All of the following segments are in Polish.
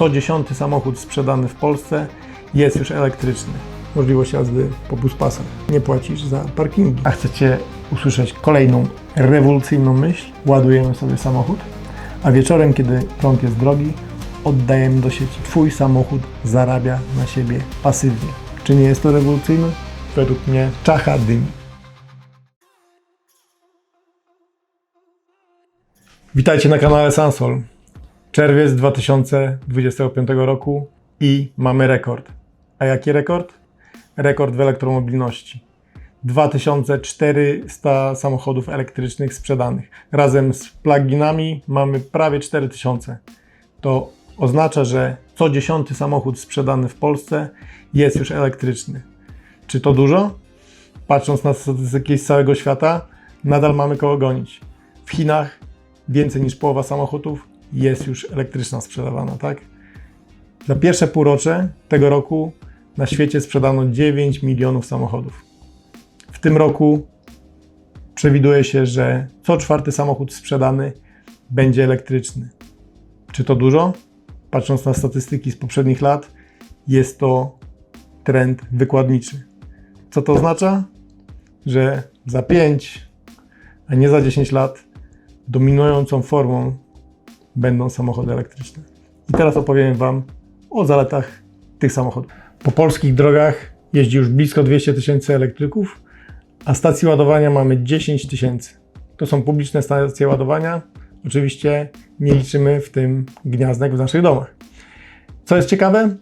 co dziesiąty samochód sprzedany w Polsce jest już elektryczny. Możliwość jazdy po buspasach. Nie płacisz za parkingi. A chcecie usłyszeć kolejną rewolucyjną myśl? Ładujemy sobie samochód, a wieczorem, kiedy prąd jest drogi, oddajemy do sieci. Twój samochód zarabia na siebie pasywnie. Czy nie jest to rewolucyjne? Według mnie czacha dymi. Witajcie na kanale Sansol. Czerwiec 2025 roku i mamy rekord. A jaki rekord? Rekord w elektromobilności. 2400 samochodów elektrycznych sprzedanych. Razem z pluginami mamy prawie 4000. To oznacza, że co dziesiąty samochód sprzedany w Polsce jest już elektryczny. Czy to dużo? Patrząc na statystyki z całego świata, nadal mamy koło gonić. W Chinach więcej niż połowa samochodów jest już elektryczna sprzedawana, tak? Za pierwsze półrocze tego roku na świecie sprzedano 9 milionów samochodów. W tym roku przewiduje się, że co czwarty samochód sprzedany będzie elektryczny. Czy to dużo? Patrząc na statystyki z poprzednich lat, jest to trend wykładniczy. Co to oznacza? Że za 5, a nie za 10 lat dominującą formą będą samochody elektryczne. I teraz opowiem Wam o zaletach tych samochodów. Po polskich drogach jeździ już blisko 200 tysięcy elektryków, a stacji ładowania mamy 10 tysięcy. To są publiczne stacje ładowania. Oczywiście nie liczymy w tym gniazdek w naszych domach. Co jest ciekawe,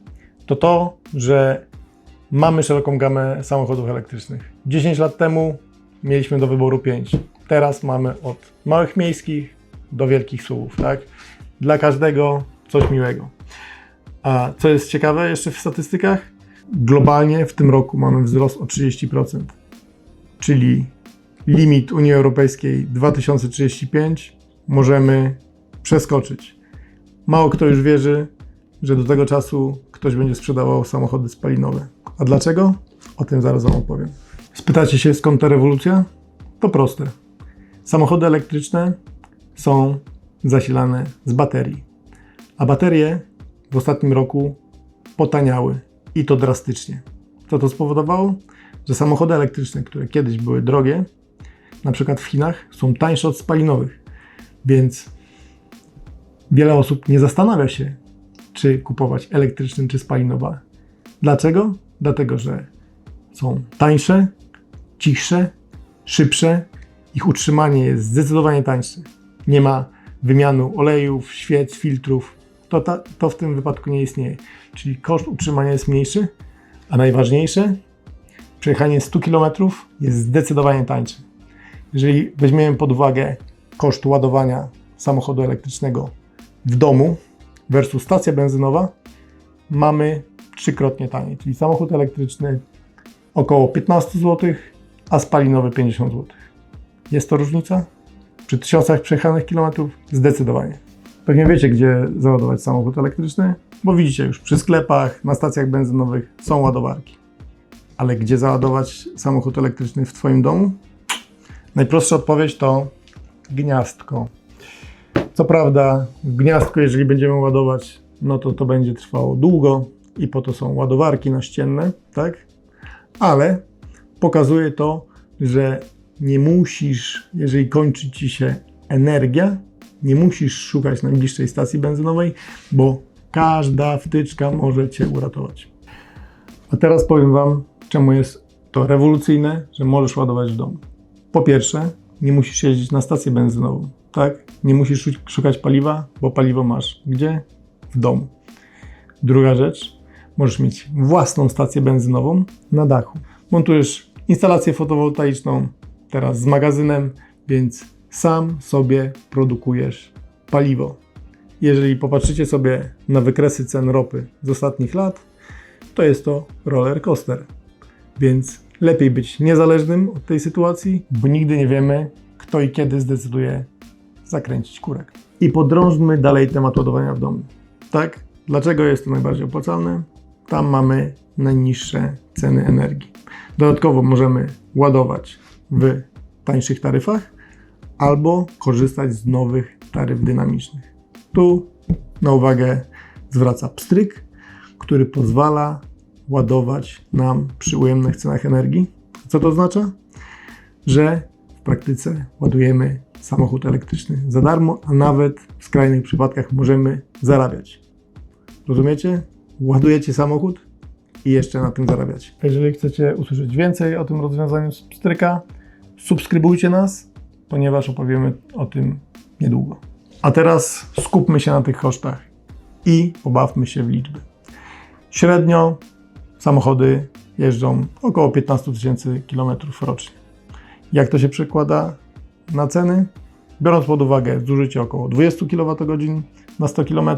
to to, że mamy szeroką gamę samochodów elektrycznych. 10 lat temu mieliśmy do wyboru 5. Teraz mamy od małych miejskich do wielkich SUVów, tak? Dla każdego coś miłego. A co jest ciekawe jeszcze w statystykach? Globalnie w tym roku mamy wzrost o 30%, czyli limit Unii Europejskiej 2035 możemy przeskoczyć. Mało kto już wierzy, że do tego czasu ktoś będzie sprzedawał samochody spalinowe. A dlaczego? O tym zaraz Wam opowiem. Spytacie się skąd ta rewolucja? To proste. Samochody elektryczne są zasilane z baterii, a baterie w ostatnim roku potaniały i to drastycznie. Co to spowodowało? Że samochody elektryczne, które kiedyś były drogie, na przykład w Chinach, są tańsze od spalinowych, więc wiele osób nie zastanawia się, czy kupować elektryczny czy spalinowe. Dlaczego? Dlatego, że są tańsze, cichsze, szybsze, ich utrzymanie jest zdecydowanie tańsze. Nie ma wymianu olejów, świec, filtrów. To, ta, to w tym wypadku nie istnieje. Czyli koszt utrzymania jest mniejszy, a najważniejsze, przejechanie 100 km jest zdecydowanie tańsze. Jeżeli weźmiemy pod uwagę koszt ładowania samochodu elektrycznego w domu versus stacja benzynowa, mamy trzykrotnie taniej. Czyli samochód elektryczny około 15 zł, a spalinowy 50 zł. Jest to różnica? Przy tysiącach przejechanych kilometrów? Zdecydowanie. Pewnie wiecie, gdzie załadować samochód elektryczny, bo widzicie już przy sklepach, na stacjach benzynowych są ładowarki. Ale gdzie załadować samochód elektryczny w Twoim domu? Najprostsza odpowiedź to gniazdko. Co prawda, w gniazdko, jeżeli będziemy ładować, no to to będzie trwało długo i po to są ładowarki naścienne, tak? Ale pokazuje to, że nie musisz, jeżeli kończy ci się energia, nie musisz szukać najbliższej stacji benzynowej, bo każda wtyczka może cię uratować. A teraz powiem Wam, czemu jest to rewolucyjne, że możesz ładować w domu. Po pierwsze, nie musisz jeździć na stację benzynową, tak? Nie musisz szukać paliwa, bo paliwo masz gdzie? W domu. Druga rzecz, możesz mieć własną stację benzynową na dachu. Montujesz instalację fotowoltaiczną, teraz z magazynem, więc sam sobie produkujesz paliwo. Jeżeli popatrzycie sobie na wykresy cen ropy z ostatnich lat, to jest to roller coaster. Więc lepiej być niezależnym od tej sytuacji, bo nigdy nie wiemy, kto i kiedy zdecyduje zakręcić kurek. I podrążmy dalej temat ładowania w domu. Tak? Dlaczego jest to najbardziej opłacalne? Tam mamy najniższe ceny energii. Dodatkowo możemy ładować w tańszych taryfach albo korzystać z nowych taryf dynamicznych. Tu na uwagę zwraca pstryk, który pozwala ładować nam przy ujemnych cenach energii. Co to oznacza? Że w praktyce ładujemy samochód elektryczny za darmo, a nawet w skrajnych przypadkach możemy zarabiać. Rozumiecie? Ładujecie samochód i jeszcze na tym zarabiacie. Jeżeli chcecie usłyszeć więcej o tym rozwiązaniu z pstryka, subskrybujcie nas, ponieważ opowiemy o tym niedługo. A teraz skupmy się na tych kosztach i pobawmy się w liczby. Średnio samochody jeżdżą około 15 tysięcy kilometrów rocznie. Jak to się przekłada na ceny? Biorąc pod uwagę zużycie około 20 kWh na 100 km,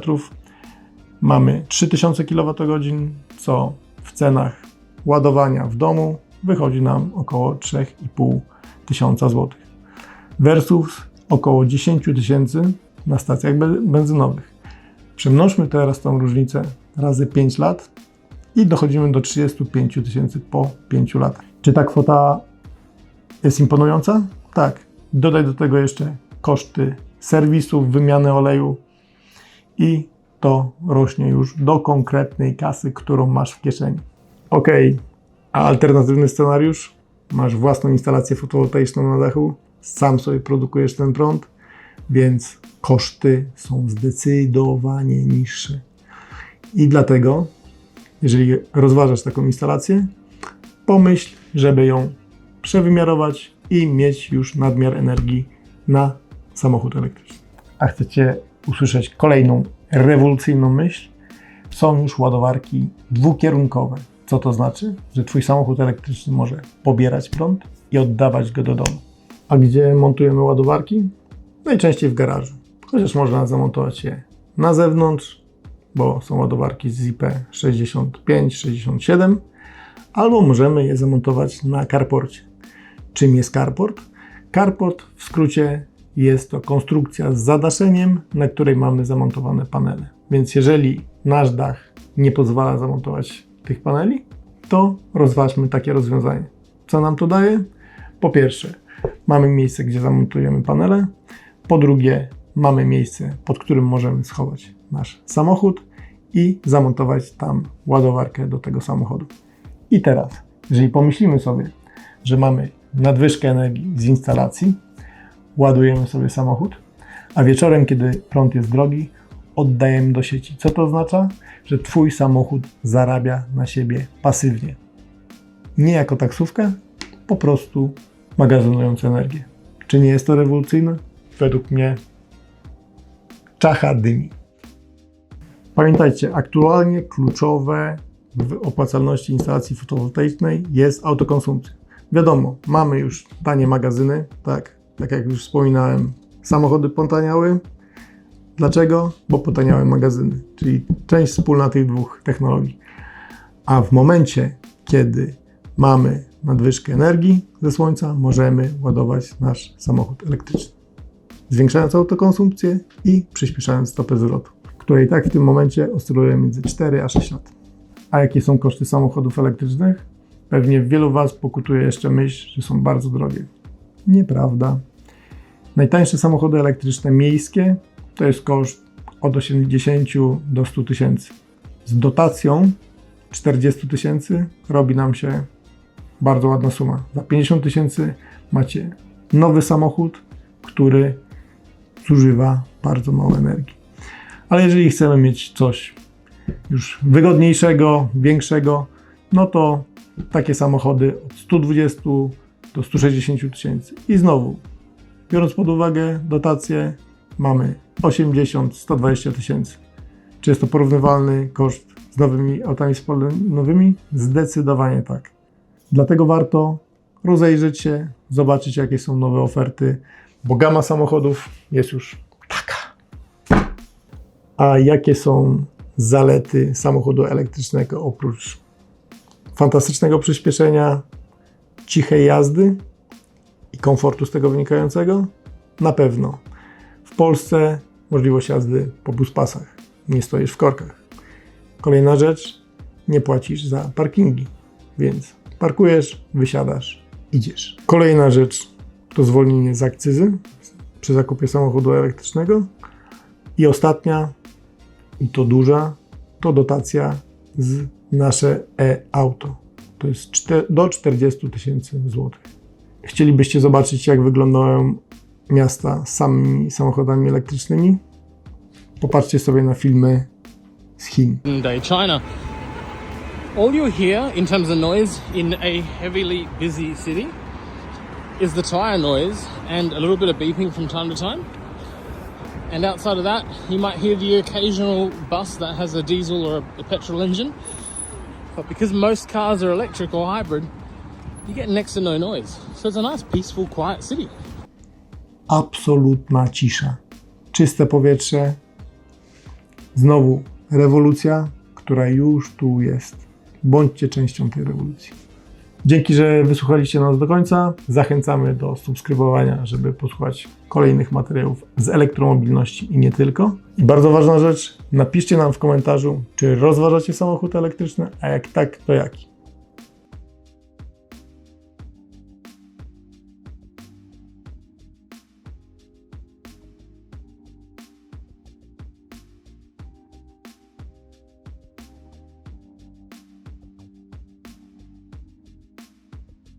mamy 3000 kWh, co w cenach ładowania w domu wychodzi nam około 3,5 tysiąca złotych. Versus około 10 tysięcy na stacjach be- benzynowych. Przemnożmy teraz tą różnicę razy 5 lat i dochodzimy do 35 tysięcy po 5 latach. Czy ta kwota jest imponująca? Tak. Dodaj do tego jeszcze koszty serwisów, wymiany oleju i to rośnie już do konkretnej kasy, którą masz w kieszeni. Ok, a alternatywny scenariusz? Masz własną instalację fotowoltaiczną na dachu, sam sobie produkujesz ten prąd, więc koszty są zdecydowanie niższe. I dlatego, jeżeli rozważasz taką instalację, pomyśl, żeby ją przewymiarować i mieć już nadmiar energii na samochód elektryczny. A chcecie usłyszeć kolejną rewolucyjną myśl? Są już ładowarki dwukierunkowe. Co to znaczy? Że Twój samochód elektryczny może pobierać prąd i oddawać go do domu. A gdzie montujemy ładowarki? Najczęściej w garażu. Chociaż można zamontować je na zewnątrz, bo są ładowarki z IP65, 67, albo możemy je zamontować na carporcie. Czym jest carport? Carport w skrócie jest to konstrukcja z zadaszeniem, na której mamy zamontowane panele. Więc jeżeli nasz dach nie pozwala zamontować tych paneli, to rozważmy takie rozwiązanie. Co nam to daje? Po pierwsze, mamy miejsce, gdzie zamontujemy panele. Po drugie, mamy miejsce, pod którym możemy schować nasz samochód i zamontować tam ładowarkę do tego samochodu. I teraz, jeżeli pomyślimy sobie, że mamy nadwyżkę energii z instalacji, ładujemy sobie samochód, a wieczorem, kiedy prąd jest drogi, oddajemy do sieci. Co to oznacza? Że Twój samochód zarabia na siebie pasywnie. Nie jako taksówkę, po prostu magazynując energię. Czy nie jest to rewolucyjne? Według mnie czacha dymi. Pamiętajcie, aktualnie kluczowe w opłacalności instalacji fotowoltaicznej jest autokonsumpcja. Wiadomo, mamy już tanie magazyny, tak, tak jak już wspominałem, samochody potaniały. Dlaczego? Bo potaniały magazyny, czyli część wspólna tych dwóch technologii. A w momencie, kiedy mamy nadwyżkę energii ze słońca, możemy ładować nasz samochód elektryczny. Zwiększając autokonsumpcję i przyspieszając stopę zwrotu, której tak w tym momencie oscyluje między 4 a 6 lat. A jakie są koszty samochodów elektrycznych? Pewnie wielu Was pokutuje jeszcze myśl, że są bardzo drogie. Nieprawda. Najtańsze samochody elektryczne miejskie to jest koszt od 80 do 100 tysięcy. Z dotacją 40 tysięcy robi nam się bardzo ładna suma. Za 50 tysięcy macie nowy samochód, który zużywa bardzo mało energii. Ale jeżeli chcemy mieć coś już wygodniejszego, większego, no to takie samochody od 120 do 160 tysięcy. I znowu, biorąc pod uwagę dotacje, mamy 80-120 tysięcy. Czy jest to porównywalny koszt z nowymi autami spalinowymi? Zdecydowanie tak. Dlatego warto rozejrzeć się, zobaczyć jakie są nowe oferty, bo gama samochodów jest już taka. A jakie są zalety samochodu elektrycznego oprócz fantastycznego przyspieszenia, cichej jazdy i komfortu z tego wynikającego? Na pewno. Polsce możliwość jazdy po buspasach. Nie stoisz w korkach. Kolejna rzecz, nie płacisz za parkingi, więc parkujesz, wysiadasz, idziesz. Kolejna rzecz to zwolnienie z akcyzy przy zakupie samochodu elektrycznego. I ostatnia, i to duża, to dotacja z nasze e-auto. To jest do 40 tysięcy złotych. Chcielibyście zobaczyć, jak wyglądają miasta samymi samochodami elektrycznymi? Popatrzcie sobie na filmy z Chin. China. All you hear in terms of noise in a heavily busy city is the tire noise and a little bit of beeping from time to time. And outside of that, you might hear the occasional bus that has a diesel or a petrol engine. But because most cars are electric or hybrid, you get next to no noise. So it's a nice, peaceful, quiet city. Absolutna cisza. Czyste powietrze. Znowu rewolucja, która już tu jest. Bądźcie częścią tej rewolucji. Dzięki, że wysłuchaliście nas do końca. Zachęcamy do subskrybowania, żeby posłuchać kolejnych materiałów z elektromobilności i nie tylko. I bardzo ważna rzecz, napiszcie nam w komentarzu, czy rozważacie samochód elektryczny, a jak tak, to jaki.